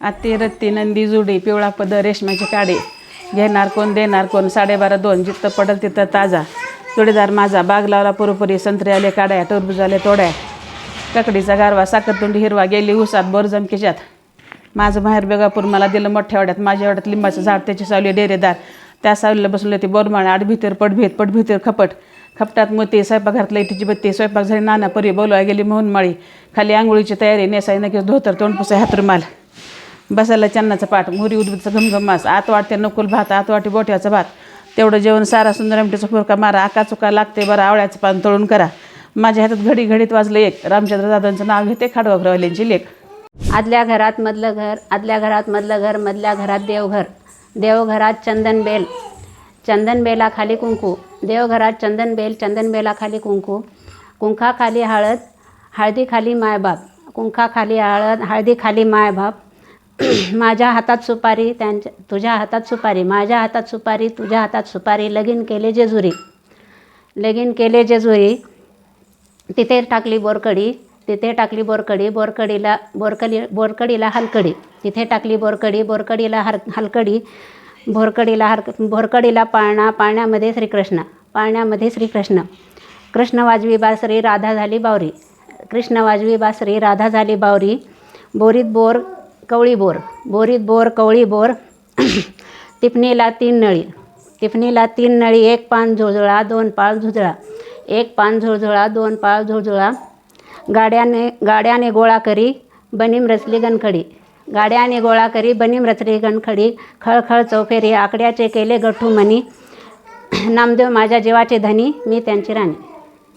आत्ती रत्ती नंदी जुडी पिवळा पद रेशमाचे काडे. घेणार कोण देणार कोण? साडेबारा दोन. जिथं पडल तिथं ताजा. जोडीदार माझा. बाग लावला पुरोपुरी. संत्रे आले काड्या टरबूज आले तोड्या. ककडीचा गारवा साखरतुंडी हिरवा गेली उसात बोर जमकीच्यात. माझं बाहेर बेगापूर मला दिलं मोठ्या वाड्यात. माझ्या वाड्यात लिंबाचं झाड त्याची सावली डेरेदार. त्या सावलीला बसवले ती बोरमाळ आडभीतर पडभीत पडभीतर खपट. खपटात मोती स्वयंपाकघरात लाईटीची बत्ती स्वयंपाक झाली नाना परी बोलवाय गेली मोहनमाळी. खाली आंघोळीची तयारी नेसाई नक्कीच धोतर तोंडपुसा हातरुमाल. बसायला चन्नाचा पाठ मोरी घमघम मास आत वाटते नकुल भात आत वाटे बोट्याचा भात. तेवढं जेवण सारा सुंदर आमटीचा फुरका मारा आका चुका लागते बरं आवळ्याचं पान तळून करा. माझ्या हातात घडी घडीत वाजलं एक रामचंद्र दादांचं नाव घेते खाडवाग्रवाल्यांची लेख. आदल्या घरात मधलं घर आदल्या घरात मधलं घर मधल्या घरात देवघर. देवघरात चंदन बेल चंदन कुंकू. देवघरात चंदन बेल चंदन खाली कुंकू. कुंखाखाली हळद हळदीखाली मायबाप. कुंखाखाली हळद हळदीखाली मायबाप. माझ्या हातात सुपारी त्यांच्या तुझ्या हातात सुपारी माझ्या हातात सुपारी तुझ्या हातात सुपारी लगीन केले जेजुरी. लगीन केले जेजुरी तिथे टाकली बोरकडी तिथे टाकली बोरकडी बोरकडीला बोरकडी बोरकडीला हलकडी तिथे टाकली बोरकडी बोरकडीला हर हलकडी भोरकडीला हर भोरकडीला पाळणा पाळण्यामध्ये श्रीकृष्ण पाळण्यामध्ये श्रीकृष्ण. कृष्ण वाजवी बासरी राधा झाली बावरी. कृष्ण वाजवी बासरी राधा झाली बावरी. बोरीत बोर कवळी बोर. बोरीत बोर कवळी बोर. टिफणीला तीन नळी. टिफणीला तीन नळी एक पान झुळझुळा दोन पाळ झुळझुळा. एक पान झुळझुळा दोन पाळ झुळझुळा. गाड्याने गाड्याने गोळा करी बनीम रचली गणखडी. गाड्याने गोळा करी बनीम रचली गणखडी. खळखळ चौफेरी आकड्याचे केले गठ्ठू मनी नामदेव माझ्या जीवाचे धनी मी त्यांची राणी.